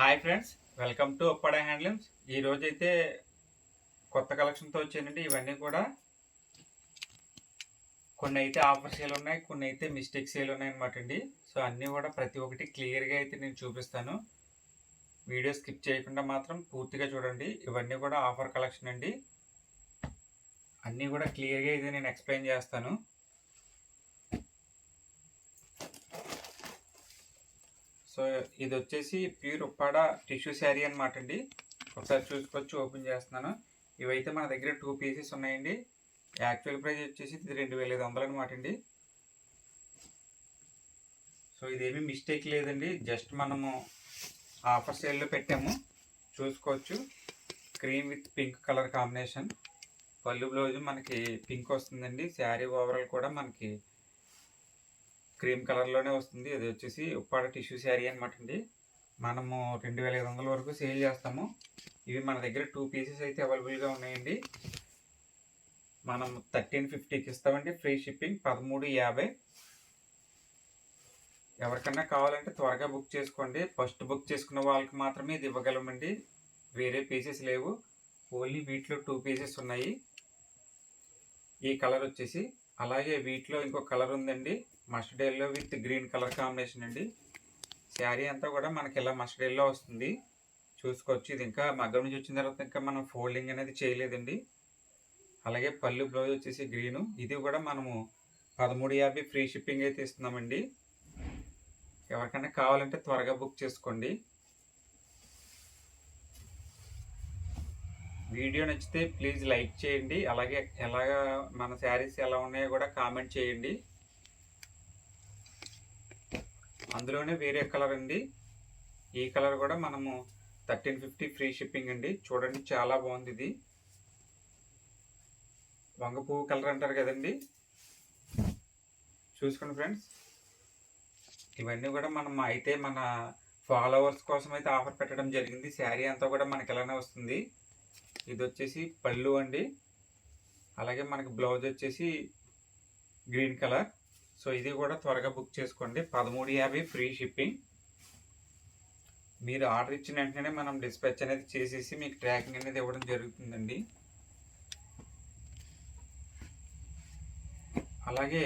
Hi friends welcome to Oppada handlooms. ఈ అయితే కొత్త కలెక్షన్తో వచ్చానండి. ఇవన్నీ కూడా కొన్ని అయితే ఆఫర్ సేల్ ఉన్నాయి కొన్ని అయితే మిస్టేక్ సేల్ ఉన్నాయి అనమాట అండి. సో అన్నీ కూడా ప్రతి ఒక్కటి క్లియర్గా అయితే నేను చూపిస్తాను. వీడియో స్కిప్ చేయకుండా మాత్రం పూర్తిగా చూడండి. ఇవన్నీ కూడా ఆఫర్ కలెక్షన్ అండి. అన్నీ కూడా క్లియర్గా అయితే నేను ఎక్స్ప్లెయిన్ చేస్తాను. సో ఇది వచ్చేసి ప్యూర్ ఉప్పాడ టిష్యూ శారీ అనమాట అండి. ఒకసారి చూసుకొచ్చి ఓపెన్ చేస్తున్నాను. ఇవైతే మన దగ్గర టూ పీసెస్ ఉన్నాయండి. యాక్చువల్ ప్రైస్ వచ్చేసి ఇది రెండు వేల ఐదు వందలు అనమాట అండి. సో ఇదేమీ మిస్టేక్ లేదండి. జస్ట్ మనము ఆఫర్ సేల్లో పెట్టాము. చూసుకోవచ్చు. Cream with pink colour combination. పళ్ళు బ్లౌజ్ మనకి పింక్ వస్తుందండి. శారీ ఓవరాల్ కూడా మనకి క్రీమ్ కలర్లోనే వస్తుంది. అది వచ్చేసి ఉప్పాడ టిష్యూ శారీ అనమాట అండి మనము రెండు వేల ఐదు వందల వరకు సేల్ చేస్తాము. ఇవి మన దగ్గర టూ పీసెస్ అయితే అవైలబుల్గా ఉన్నాయండి. మనం థర్టీన్ ఫిఫ్టీకి ఇస్తామండి. ఫ్రీ షిప్పింగ్ పదమూడు యాభై. ఎవరికన్నా కావాలంటే త్వరగా బుక్ చేసుకోండి. ఫస్ట్ బుక్ చేసుకున్న వాళ్ళకి మాత్రమే ఇది ఇవ్వగలమండి. వేరే పీసెస్ లేవు. ఓన్లీ వీటిలో టూ పీసెస్ ఉన్నాయి. ఈ కలర్ వచ్చేసి అలాగే వీటిలో ఇంకో కలర్ ఉందండి. Mustard yellow with green colour combination అండి. శారీ అంతా కూడా మనకి ఇలా మస్టర్డ్ ఎల్లో వస్తుంది. చూసుకోవచ్చు. ఇది ఇంకా మగ్గం నుంచి వచ్చిన తర్వాత ఇంకా మనం ఫోల్డింగ్ అనేది చేయలేదండి. అలాగే పళ్ళు బ్లౌజ్ వచ్చేసి గ్రీను. ఇది కూడా మనము పదమూడు యాభై ఫ్రీ షిప్పింగ్ అయితే ఇస్తున్నామండి. ఎవరికైనా కావాలంటే త్వరగా బుక్ చేసుకోండి. వీడియో నచ్చితే ప్లీజ్ లైక్ చేయండి. అలాగే ఎలాగా మన శారీస్ ఎలా ఉన్నాయో కూడా కామెంట్ చేయండి. అందులోనే వేరే కలర్ అండి ఈ కలర్ కూడా మనము థర్టీన్ ఫిఫ్టీ ఫ్రీ షిప్పింగ్ అండి. చూడండి చాలా బాగుంది ఇది. వంగ పువ్వు కలర్ అంటారు కదండి. చూసుకోండి ఫ్రెండ్స్. ఇవన్నీ కూడా మనం అయితే మన ఫాలోవర్స్ కోసం అయితే ఆఫర్ పెట్టడం జరిగింది. శారీ అంతా కూడా మనకి ఇలానే వస్తుంది. ఇది వచ్చేసి పళ్ళు అండి. అలాగే మనకి బ్లౌజ్ వచ్చేసి గ్రీన్ కలర్. సో ఇది కూడా త్వరగా బుక్ చేసుకోండి. పదమూడు యాభై ఫ్రీ షిప్పింగ్ మీరు ఆర్డర్ ఇచ్చిన వెంటనే మనం డిస్పాచ్ అనేది చేసేసి మీకు ట్రాకింగ్ అనేది ఇవ్వడం జరుగుతుందండి. అలాగే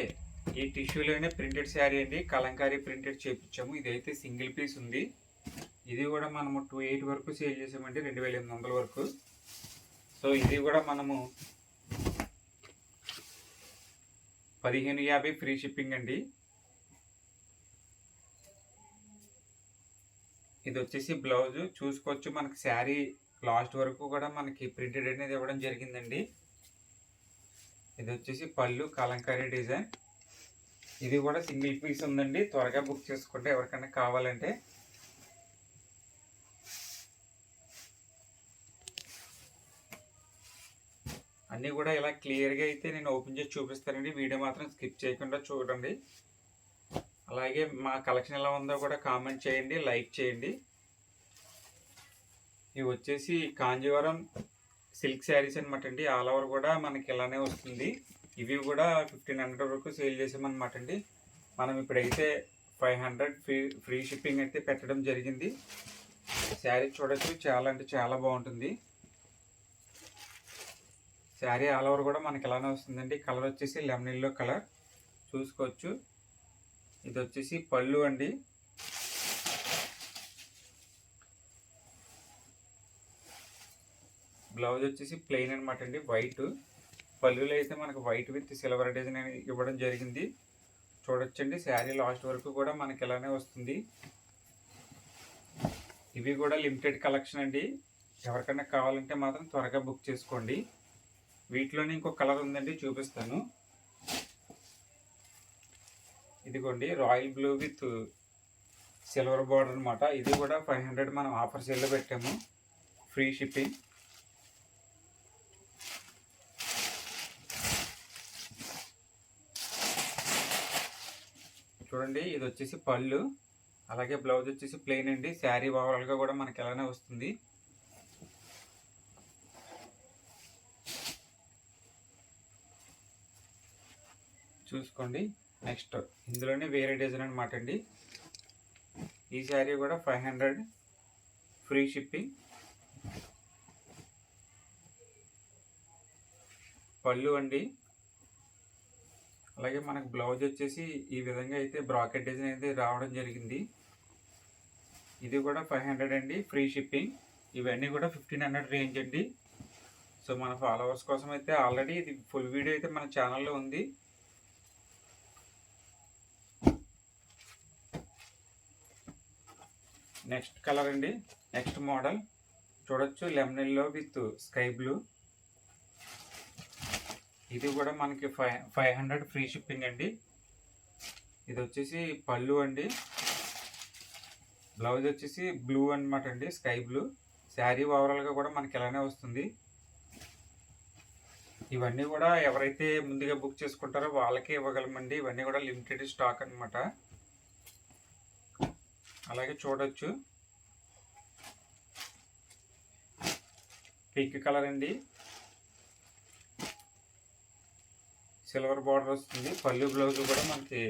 ఈ టిష్యూలోనే ప్రింటెడ్ శారీ అండి. కలంకారీ ప్రింటెడ్ చేపించాము. ఇదైతే సింగిల్ పీస్ ఉంది. ఇది కూడా మనము టూ ఎయిట్ వరకు సేల్ చేసామండి. రెండు వేల ఎనిమిది వందల వరకు. సో ఇది కూడా మనము పదిహేను యాభై ఫ్రీ షిప్పింగ్ అండి. ఇది వచ్చేసి బ్లౌజ్. చూసుకోవచ్చు మనకి శారీ లాస్ట్ వరకు కూడా మనకి ప్రింటెడ్ అనేది ఇవ్వడం జరిగిందండి. ఇది వచ్చేసి పళ్ళు కలంకారీ డిజైన్. ఇది కూడా సింగిల్ పీస్ ఉందండి. త్వరగా బుక్ చేసుకోండి ఎవరికైనా కావాలంటే అన్నీ కూడా ఇలా క్లియర్గా అయితే నేను ఓపెన్ చేసి చూపిస్తానండి. వీడియో మాత్రం స్కిప్ చేయకుండా చూడండి. అలాగే మా కలెక్షన్ ఎలా ఉందో కూడా కామెంట్ చేయండి లైక్ చేయండి. ఇవి వచ్చేసి కాంజీవరం సిల్క్ శారీస్ అనమాట అండి. ఆల్ ఓవర్ కూడా మనకి ఇలానే వస్తుంది. ఇవి కూడా ఫిఫ్టీన్ హండ్రెడ్ వరకు సేల్ చేసామన్నమాట అండి. మనం ఇప్పుడైతే five hundred free free shipping అయితే పెట్టడం జరిగింది. శారీ చూడొచ్చు చాలా అంటే చాలా బాగుంటుంది. శారీ ఆల్ ఓవర్ కూడా మనకి ఇలానే వస్తుందండి. కలర్ వచ్చేసి లెమన్ ఎల్లో కలర్. చూసుకోవచ్చు. ఇది వచ్చేసి పళ్ళు అండి. బ్లౌజ్ వచ్చేసి ప్లెయిన్ అనమాట అండి. వైట్. పళ్ళులో అయితే మనకు వైట్ విత్ సిల్వర్ డిజైన్ అనేది ఇవ్వడం జరిగింది. చూడొచ్చండి. శారీ లాస్ట్ వరకు కూడా మనకి ఇలానే వస్తుంది. ఇవి కూడా లిమిటెడ్ కలెక్షన్ అండి. ఎవరికైనా కావాలంటే మాత్రం త్వరగా బుక్ చేసుకోండి. వీటిలోనే ఇంకో కలర్ ఉందండి చూపిస్తాను. ఇదిగోండి royal blue with silver border అనమాట ఇది కూడా ఫైవ్ హండ్రెడ్ మనం ఆఫర్ సేల్లో పెట్టాము ఫ్రీ షిప్పింగ్. చూడండి ఇది వచ్చేసి పళ్ళు అలాగే బ్లౌజ్ వచ్చేసి ప్లెయిన్ అండి. శారీ ఓవరాల్గా కూడా మనకి ఎలానే వస్తుంది. చూసుకోండి. నెక్స్ట్ ఇందులోనే వేరే డిజైన్ అనమాట అండి. ఈ శారీ కూడా ఫైవ్ హండ్రెడ్ ఫ్రీ షిప్పింగ్ పళ్ళు అండి. అలాగే మనకు బ్లౌజ్ వచ్చేసి ఈ విధంగా అయితే బ్రాకెట్ డిజైన్ అయితే రావడం జరిగింది. ఇది కూడా ఫైవ్ హండ్రెడ్ అండి ఫ్రీ షిప్పింగ్ ఇవన్నీ కూడా ఫిఫ్టీన్ హండ్రెడ్ రేంజ్ అండి. సో మన ఫాలోవర్స్ కోసం అయితే ఆల్రెడీ ఇది ఫుల్ వీడియో అయితే మన ఛానల్లో ఉంది. నెక్స్ట్ కలర్ అండి. నెక్స్ట్ మోడల్ చూడొచ్చు. లెమనెల్లో విత్ స్కై బ్లూ ఇది కూడా మనకి five five hundred free shipping అండి. ఇది వచ్చేసి పళ్ళు అండి. బ్లౌజ్ వచ్చేసి బ్లూ అనమాట అండి. స్కై బ్లూ శారీ ఓవరాల్గా కూడా మనకి ఇలానే వస్తుంది. ఇవన్నీ కూడా ఎవరైతే ముందుగా బుక్ చేసుకుంటారో వాళ్ళకే ఇవ్వగలమండి. ఇవన్నీ కూడా లిమిటెడ్ స్టాక్ అనమాట అలాగే చూడొచ్చు. పింక్ కలర్ అండి. సిల్వర్ బార్డర్ వస్తుంది. పళ్ళు బ్లౌజ్ కూడా మనకి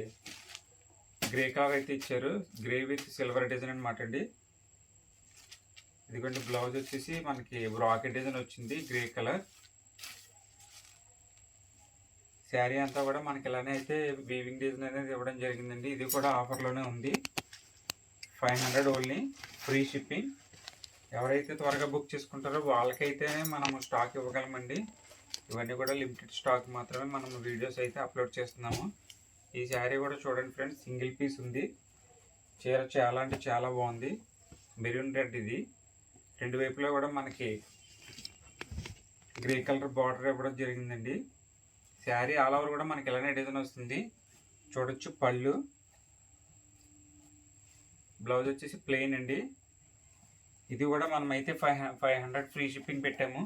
గ్రే కలర్ అయితే ఇచ్చారు. గ్రే విత్ సిల్వర్ డిజైన్ అనమాట అండి. ఇదిగోండి బ్లౌజ్ వచ్చేసి మనకి బ్రాకెట్ డిజైన్ వచ్చింది గ్రే కలర్. శారీ అంతా కూడా మనకి ఇలానే అయితే వీవింగ్ డిజైన్ అనేది ఇవ్వడం జరిగిందండి. ఇది కూడా ఆఫర్లోనే ఉంది. Five hundred only free shipping. ఎవరైతే త్వరగా బుక్ చేసుకుంటారో వాళ్ళకైతేనే మనము స్టాక్ ఇవ్వగలమండి. ఇవన్నీ కూడా లిమిటెడ్ స్టాక్ మాత్రమే మనం వీడియోస్ అయితే అప్లోడ్ చేస్తున్నాము. ఈ శారీ కూడా చూడండి ఫ్రెండ్స్ సింగిల్ పీస్ ఉంది. చీర చాలా అంటే చాలా బాగుంది. మెరూన్ రెడ్ ఇది. రెండు వైపులా కూడా మనకి గ్రే కలర్ బార్డర్ ఇవ్వడం జరిగిందండి. శారీ ఆల్ ఓవర్ కూడా మనకి ఇలానే డిజైన్ వస్తుంది. చూడొచ్చు పళ్ళు. బ్లౌజ్ వచ్చేసి ప్లెయిన్ అండి. ఇది కూడా మనం అయితే five five hundred free shipping పెట్టాము.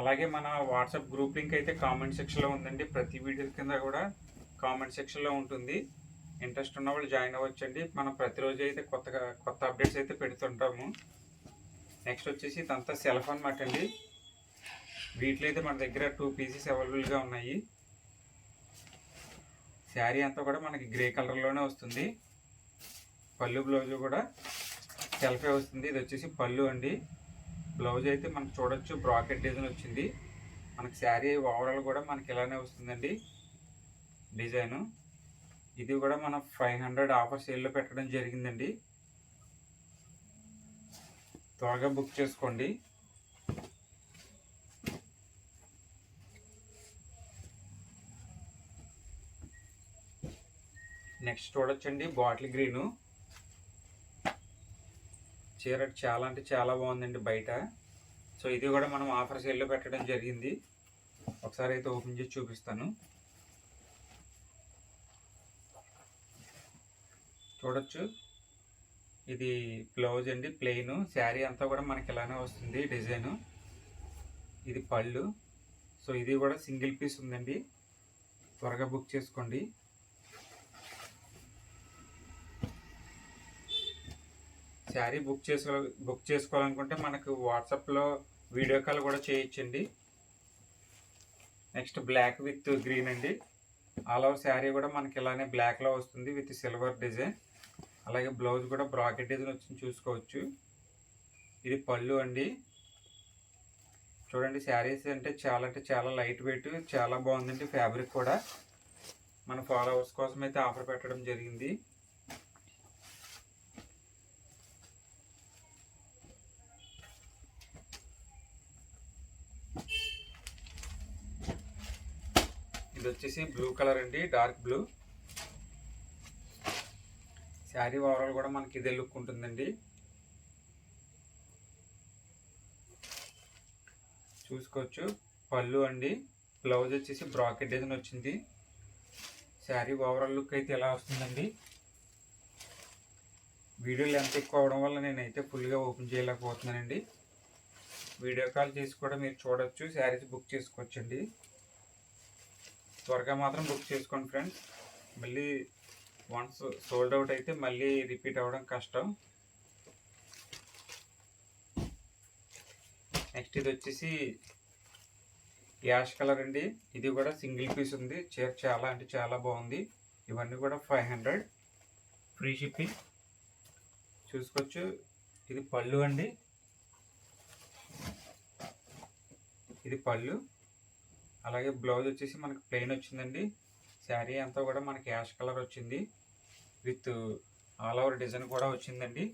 అలాగే మన వాట్సాప్ గ్రూప్ లింక్ అయితే కామెంట్ సెక్షన్లో ఉందండి. ప్రతి వీడియో కింద కూడా కామెంట్ సెక్షన్లో ఉంటుంది. ఇంట్రెస్ట్ ఉన్న వాళ్ళు జాయిన్ అవ్వచ్చండి. మనం ప్రతిరోజు అయితే కొత్తగా కొత్త అప్డేట్స్ అయితే పెడుతుంటాము. నెక్స్ట్ వచ్చేసి ఇదంతా సెల్ఫ్ అనమాట అండి. వీటిలో అయితే మన దగ్గర టూ పీసెస్ అవైలబుల్గా ఉన్నాయి. శారీ అంతా కూడా మనకి గ్రే కలర్లోనే వస్తుంది. పళ్ళు బ్లౌజ్ కూడా సెల్ఫే వస్తుంది. ఇది వచ్చేసి పళ్ళు అండి. బ్లౌజ్ అయితే మనకు చూడొచ్చు బ్రాకెట్ డిజైన్ వచ్చింది. మనకి శారీ ఓవరాల్ కూడా మనకి ఇలానే వస్తుందండి డిజైను. ఇది కూడా మనం ఫైవ్ హండ్రెడ్ ఆఫర్ సేల్లో పెట్టడం జరిగిందండి. త్వరగా బుక్ చేసుకోండి. నెక్స్ట్ చూడొచ్చండి బాటిల్ గ్రీను. చీర చాలా అంటే చాలా బాగుందండి బయట. సో ఇది కూడా మనం ఆఫర్ సేల్లో పెట్టడం జరిగింది. ఒకసారి అయితే ఓపెన్ చేసి చూపిస్తాను. చూడొచ్చు. ఇది బ్లౌజ్ అండి ప్లెయిన్. శారీ అంతా కూడా మనకి ఇలానే వస్తుంది డిజైను. ఇది పళ్ళు. సో ఇది కూడా సింగిల్ పీస్ ఉందండి. త్వరగా బుక్ చేసుకోండి. శారీ బుక్ చేసుకో బుక్ చేసుకోవాలనుకుంటే మనకు వాట్సాప్లో వీడియో కాల్ కూడా చేయొచ్చండి. నెక్స్ట్ బ్లాక్ విత్ గ్రీన్ అండి. ఆల్ ఓవర్ శారీ కూడా మనకి ఇలానే బ్లాక్లో వస్తుంది విత్ సిల్వర్ డిజైన్. అలాగే బ్లౌజ్ కూడా బ్రాకెట్ డిజైన్ వచ్చింది చూసుకోవచ్చు. ఇది పళ్ళు అండి. చూడండి శారీస్ అంటే చాలా అంటే చాలా లైట్ వెయిట్ చాలా బాగుందండి ఫ్యాబ్రిక్ కూడా. మన ఫాలోవర్స్ కోసం అయితే ఆఫర్ పెట్టడం జరిగింది ఇది వచ్చేసి బ్లూ కలర్ అండి డార్క్ బ్లూ. శారీ ఓవరాల్ కూడా మనకి ఇదే లుక్ ఉంటుందండి. చూసుకోవచ్చు. పళ్ళు అండి. బ్లౌజ్ వచ్చేసి బ్రాకెట్ డిజైన్ వచ్చింది. శారీ ఓవరాల్ లుక్ అయితే ఎలా వస్తుందండి? వీడియో లెంత్ ఎక్కువ అవడం వల్ల నేనైతే ఫుల్గా ఓపెన్ చేయలేకపోతున్నానండి. వీడియో కాల్ చేసి కూడా మీరు చూడొచ్చు. శారీస్ బుక్ చేసుకోవచ్చండి. త్వరగా మాత్రం బుక్ చేసుకోండి ఫ్రెండ్స్. మళ్ళీ వన్స్ సోల్డ్ అవుట్ అయితే మళ్ళీ రిపీట్ అవ్వడం కష్టం. నెక్స్ట్ ఇది వచ్చేసి యాష్ కలర్ అండి. ఇది కూడా సింగిల్ పీస్ ఉంది. చీర చాలా అంటే చాలా బాగుంది. ఇవన్నీ కూడా ఫైవ్ హండ్రెడ్. Free shipping. చూసుకోవచ్చు. ఇది పళ్ళు అండి. ఇది పళ్ళు. అలాగే బ్లౌజ్ వచ్చేసి మనకి ప్లెయిన్ వచ్చిందండి. శారీ అంతా కూడా మనకి యాష్ కలర్ వచ్చింది. విత్ ఆల్ ఓవర్ డిజైన్ కూడా వచ్చిందండి.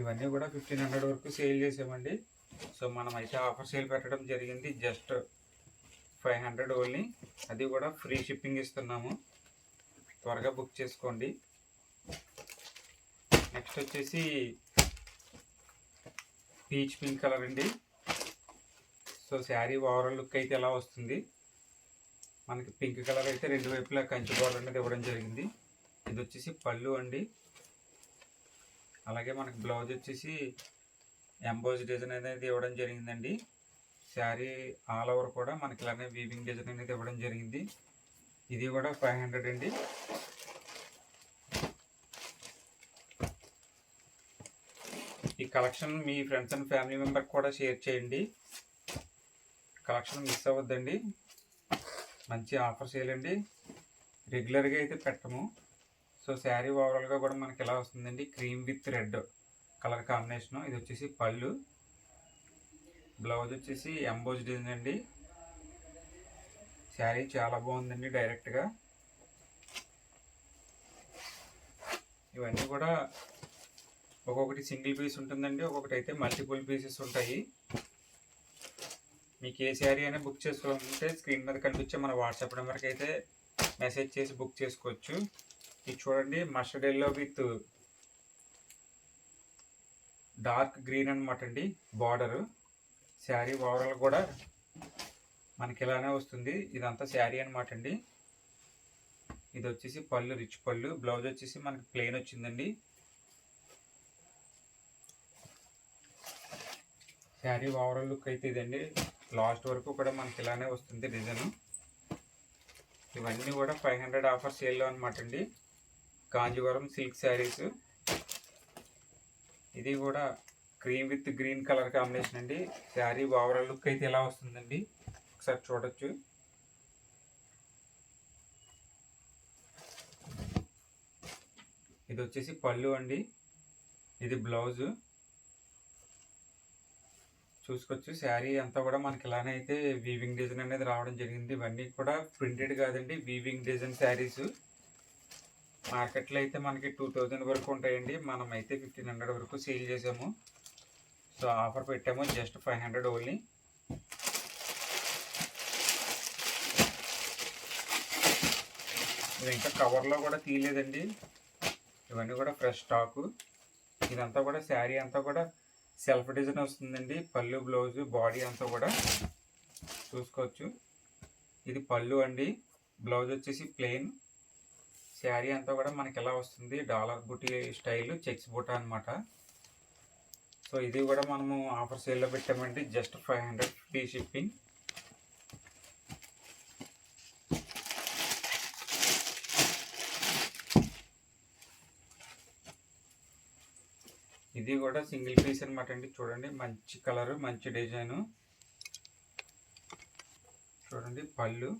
ఇవన్నీ కూడా ఫిఫ్టీన్ హండ్రెడ్ వరకు సేల్ చేసామండి. సో మనం అయితే ఆఫర్ సేల్ పెట్టడం జరిగింది. జస్ట్ ఫైవ్ హండ్రెడ్ ఓన్లీ అది కూడా ఫ్రీ షిప్పింగ్ ఇస్తున్నాము. త్వరగా బుక్ చేసుకోండి. నెక్స్ట్ వచ్చేసి పీచ్ పింక్ కలర్ అండి. సో శారీ ఓవరాల్ లుక్ అయితే ఎలా వస్తుంది? మనకి పింక్ కలర్ అయితే రెండు వైపులా కంచి బోర్డర్ అనేది ఇవ్వడం జరిగింది. ఇది వచ్చేసి పళ్ళు అండి. అలాగే మనకి బ్లౌజ్ వచ్చేసి ఎంబోజ్ డిజైన్ అనేది ఇవ్వడం జరిగిందండి. శారీ ఆల్ ఓవర్ కూడా మనకి ఇలానే వీవింగ్ డిజైన్ అనేది ఇవ్వడం జరిగింది. ఇది కూడా ఫైవ్ హండ్రెడ్ అండి. ఈ కలెక్షన్ మీ ఫ్రెండ్స్ అండ్ ఫ్యామిలీ మెంబర్ కూడా షేర్ చేయండి. కలెక్షన్ మిస్ అవ్వద్దండి. మంచి ఆఫర్ చేయాలండి. రెగ్యులర్గా అయితే పెట్టము. సో శారీ ఓవరాల్గా కూడా మనకి ఎలా వస్తుందండి? Cream with red colour combination. ఇది వచ్చేసి పళ్ళు. బ్లౌజ్ వచ్చేసి ఎంబోజ్ డిజైన్ అండి. శారీ చాలా బాగుందండి డైరెక్ట్గా. ఇవన్నీ కూడా ఒక్కొక్కటి సింగిల్ పీస్ ఉంటుందండి ఒక్కొక్కటి అయితే మల్టిపుల్ పీసెస్ ఉంటాయి. మీకు ఏ శారీ అయినా బుక్ చేసుకోవాలంటే స్క్రీన్ మీద కనిపించే మన వాట్సాప్ నెంబర్కి అయితే మెసేజ్ చేసి బుక్ చేసుకోవచ్చు. ఇది చూడండి mustard yellow with dark green అనమాట అండి బార్డరు. శారీ ఓవరాల్ కూడా మనకి ఇలానే వస్తుంది. ఇదంతా శారీ అనమాట అండి. ఇది వచ్చేసి పళ్ళు రిచ్ పళ్ళు. బ్లౌజ్ వచ్చేసి మనకి ప్లెయిన్ వచ్చిందండి. శారీ ఓవరాల్ లుక్ అయితే ఇదండి. లాస్ట్ వరకు కూడా మనకి ఇలానే వస్తుంది డిజైన్. ఇవన్నీ కూడా ఫైవ్ హండ్రెడ్ ఆఫర్ సేల్లో అనమాట అండి. కాంజీవరం సిల్క్ శారీస్. ఇది కూడా cream with green colour combination అండి. శారీ ఓవరాల్ లుక్ అయితే ఇలా వస్తుందండి. ఒకసారి చూడొచ్చు. ఇది వచ్చేసి పళ్ళు అండి. ఇది బ్లౌజు. చూసుకోవచ్చు. శారీ అంతా కూడా మనకి ఇలానే అయితే వీవింగ్ డిజైన్ అనేది రావడం జరిగింది. ఇవన్నీ కూడా ప్రింటెడ్ కాదండి వీవింగ్ డిజైన్ శారీస్. మార్కెట్లో అయితే మనకి టూ థౌజండ్ వరకు ఉంటాయండి. మనం అయితే ఫిఫ్టీన్ హండ్రెడ్ వరకు సేల్ చేసాము. సో ఆఫర్ పెట్టాము జస్ట్ ఫైవ్ హండ్రెడ్ ఓన్లీ. ఇది ఇంకా కవర్లో కూడా తీయలేదండి. ఇవన్నీ కూడా ఫ్రెష్ స్టాకు ఇదంతా కూడా శారీ అంతా కూడా సెల్ఫ్ డిజైన్ వస్తుందండి. పళ్ళు బ్లౌజ్ బాడీ అంతా కూడా చూసుకోవచ్చు. ఇది పళ్ళు అండి. బ్లౌజ్ వచ్చేసి ప్లెయిన్. శారీ అంతా కూడా మనకి ఎలా వస్తుంది? డాలర్ బుటీ స్టైల్ చెక్స్ బుట్ట అనమాట సో ఇది కూడా మనము ఆఫర్ సేల్లో పెట్టామండి. Just five hundred free shipping. ఇది కూడా సింగిల్ పీస్ అనమాట అండి. చూడండి మంచి కలర్ మంచి డిజైను. చూడండి pallu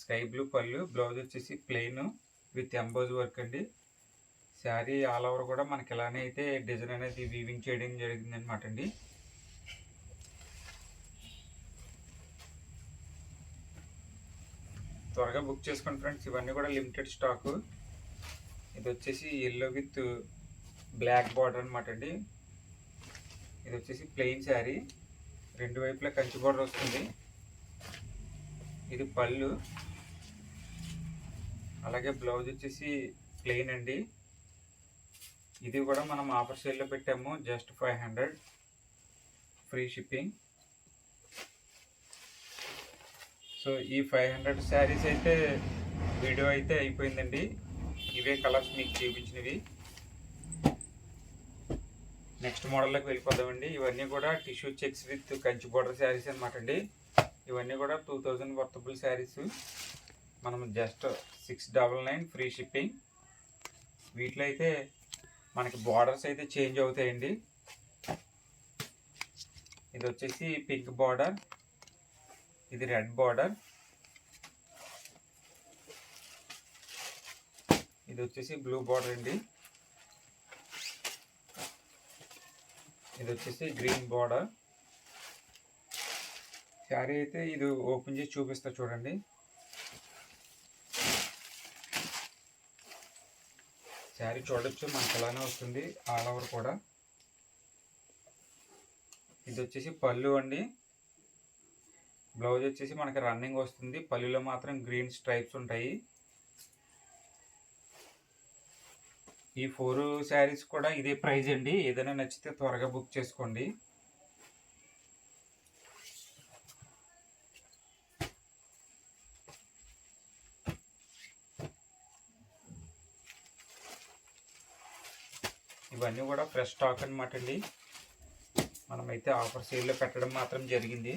sky blue pallu blouse వచ్చేసి ప్లెయిన్ విత్ ఎంబోజ్ వర్క్ అండి. శారీ ఆల్ ఓవర్ కూడా మనకి ఇలానే అయితే డిజైన్ అనేది వీవింగ్ చేయడం జరిగింది అనమాట అండి. త్వరగా బుక్ చేసుకోండి ఫ్రెండ్స్. ఇవన్నీ కూడా లిమిటెడ్ స్టాకు ఇది వచ్చేసి ఎల్లో విత్ బ్లాక్ బార్డర్ అనమాట అండి. ఇది వచ్చేసి ప్లెయిన్ శారీ. రెండు వైపులా కంచి బార్డర్ వస్తుంది. ఇది పళ్ళు. అలాగే బ్లౌజ్ వచ్చేసి ప్లెయిన్ అండి. ఇది కూడా మనం ఆఫర్ సేల్లో పెట్టాము just five hundred. Free shipping. So ఈ ఫైవ్ హండ్రెడ్ శారీస్ అయితే వీడియో అయితే అయిపోయిందండి. ఇవే కలర్స్ మీకు చూపించినవి. నెక్స్ట్ మోడల్లోకి వెళ్ళిపోదామండి. ఇవన్నీ కూడా tissue checks with Kanchi border saris అనమాట అండి. ఇవన్నీ కూడా టూ థౌజండ్ వర్తబుల్ శారీస్. మనం just six double nine free shipping వీటిలో అయితే మనకి బార్డర్స్ అయితే చేంజ్ అవుతాయండి. ఇది వచ్చేసి పింక్ బార్డర్ ఇది రెడ్ బార్డర్ ఇది వచ్చేసి బ్లూ బార్డర్ అండి. ఇది వచ్చేసి గ్రీన్ బార్డర్ శారీ అయితే ఇది ఓపెన్ చేసి చూపిస్తా చూడండి. శారీ చూడొచ్చు మనకి ఎలానే వస్తుంది ఆల్ ఓవర్ కూడా. ఇది వచ్చేసి పళ్ళు అండి. బ్లౌజ్ వచ్చేసి మనకి రన్నింగ్ వస్తుంది. పళ్ళులో మాత్రం గ్రీన్ స్ట్రైప్స్ ఉంటాయి. ఈ ఫోర్ శారీస్ కూడా ఇదే ప్రైజ్ అండి. ఏదైనా నచ్చితే త్వరగా బుక్ చేసుకోండి. ఇవన్నీ కూడా ఫ్రెష్ స్టాక్ అనమాట అండి. మనమైతే ఆఫర్ సేల్లో పెట్టడం మాత్రం జరిగింది.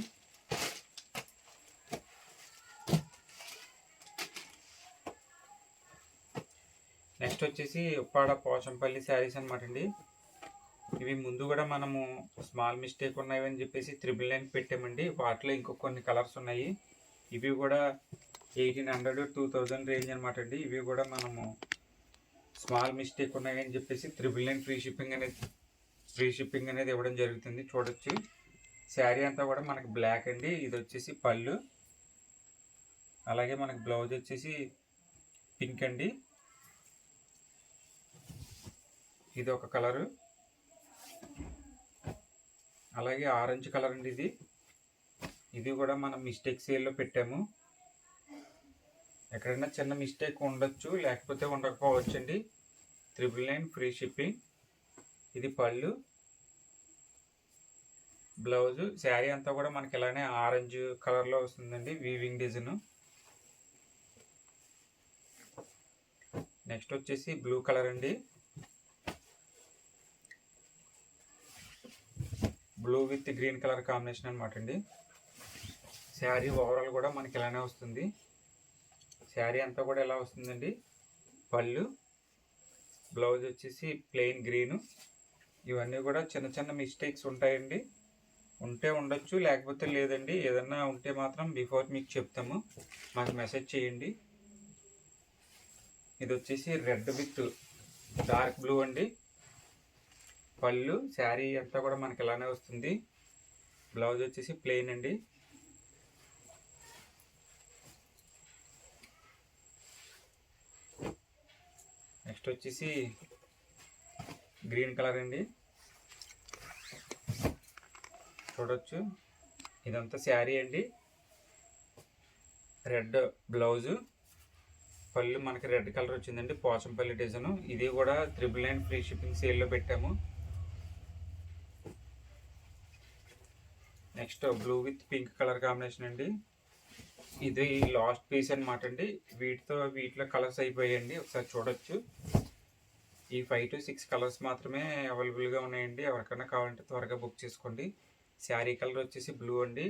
నెక్స్ట్ వచ్చేసి ఉప్పాడ పోచంపల్లి శారీస్ అనమాట అండి. ఇవి ముందు కూడా మనము స్మాల్ మిస్టేక్ ఉన్నాయని చెప్పేసి త్రిబుల్ నైన్ పెట్టామండి. వాటిలో ఇంకో కొన్ని కలర్స్ ఉన్నాయి. ఇవి కూడా eighteen hundred two thousand range అనమాట అండి. ఇవి కూడా మనము స్మాల్ మిస్టేక్ ఉన్నాయని చెప్పేసి త్రిబుల్ నైన్ ఫ్రీ షిప్పింగ్ అనేది ఫ్రీ షిప్పింగ్ అనేది ఇవ్వడం జరుగుతుంది. చూడొచ్చు. శారీ అంతా కూడా మనకి బ్లాక్ అండి. ఇది వచ్చేసి పళ్ళు. అలాగే మనకి బ్లౌజ్ వచ్చేసి పింక్ అండి. ఇది ఒక కలరు. అలాగే ఆరెంజ్ కలర్ అండి ఇది. ఇది కూడా మనం మిస్టేక్ సేల్లో పెట్టాము. ఎక్కడైనా చిన్న మిస్టేక్ ఉండొచ్చు లేకపోతే ఉండకపోవచ్చు అండి త్రిబుల్ నైన్ ఫ్రీ షిప్పింగ్. ఇది పళ్ళు. బ్లౌజు. శారీ అంతా కూడా మనకి ఇలానే ఆరెంజ్ కలర్లో వస్తుందండి వీవింగ్ డిజైన్. నెక్స్ట్ వచ్చేసి బ్లూ కలర్ అండి. Blue with green colour combination అనమాట అండి. శారీ ఓవరాల్ కూడా మనకి ఇలానే వస్తుంది. శారీ అంతా కూడా ఎలా వస్తుందండి? పళ్ళు బ్లౌజ్ వచ్చేసి ప్లెయిన్ గ్రీను. ఇవన్నీ కూడా చిన్న చిన్న మిస్టేక్స్ ఉంటాయండి. ఉంటే ఉండొచ్చు లేకపోతే లేదండి. ఏదన్నా ఉంటే మాత్రం బిఫోర్ మీకు చెప్తాము. మాకు మెసేజ్ చేయండి. ఇది వచ్చేసి రెడ్ విత్ డార్క్ బ్లూ అండి. పళ్ళు శారీ అంతా కూడా మనకి ఇలానే వస్తుంది. బ్లౌజ్ వచ్చేసి ప్లెయిన్ అండి. నెక్స్ట్ వచ్చేసి గ్రీన్ కలర్ అండి. చూడొచ్చు. ఇదంతా శారీ అండి. రెడ్ బ్లౌజు పళ్ళు మనకి రెడ్ కలర్ వచ్చిందండి. పోచంపల్లి డిజైన్ ఇది కూడా త్రిబుల్ నైన్ ఫ్రీ షిప్పింగ్ సేల్లో పెట్టాము. Next blue with pink colour combination అండి. ఇది లాస్ట్ పీస్ అనమాట అండి. వీటితో వీటిలో కలర్స్ అయిపోయాయండి. ఒకసారి చూడొచ్చు. ఈ ఫైవ్ టు సిక్స్ కలర్స్ మాత్రమే అవైలబుల్గా ఉన్నాయండి. ఎవరికైనా కావాలంటే త్వరగా బుక్ చేసుకోండి. శారీ కలర్ వచ్చేసి బ్లూ అండి.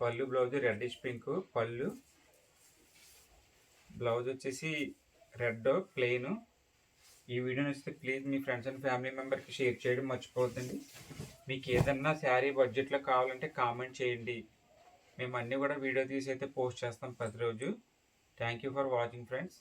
Pallu blouse reddish pink pallu. Blouse వచ్చేసి రెడ్ ప్లెయిన్. ఈ వీడియో నచ్చితే ప్లీజ్ మీ ఫ్రెండ్స్ అండ్ ఫ్యామిలీ మెంబర్కి షేర్ చేయడం మర్చిపోవద్దండి. మీకు ఏదన్నా శారీ బడ్జెట్లో కావాలంటే కామెంట్ చేయండి. మేము అన్నీ కూడా వీడియో తీసి అయితే పోస్ట్ చేస్తాం ప్రతిరోజు. Thank you for watching friends.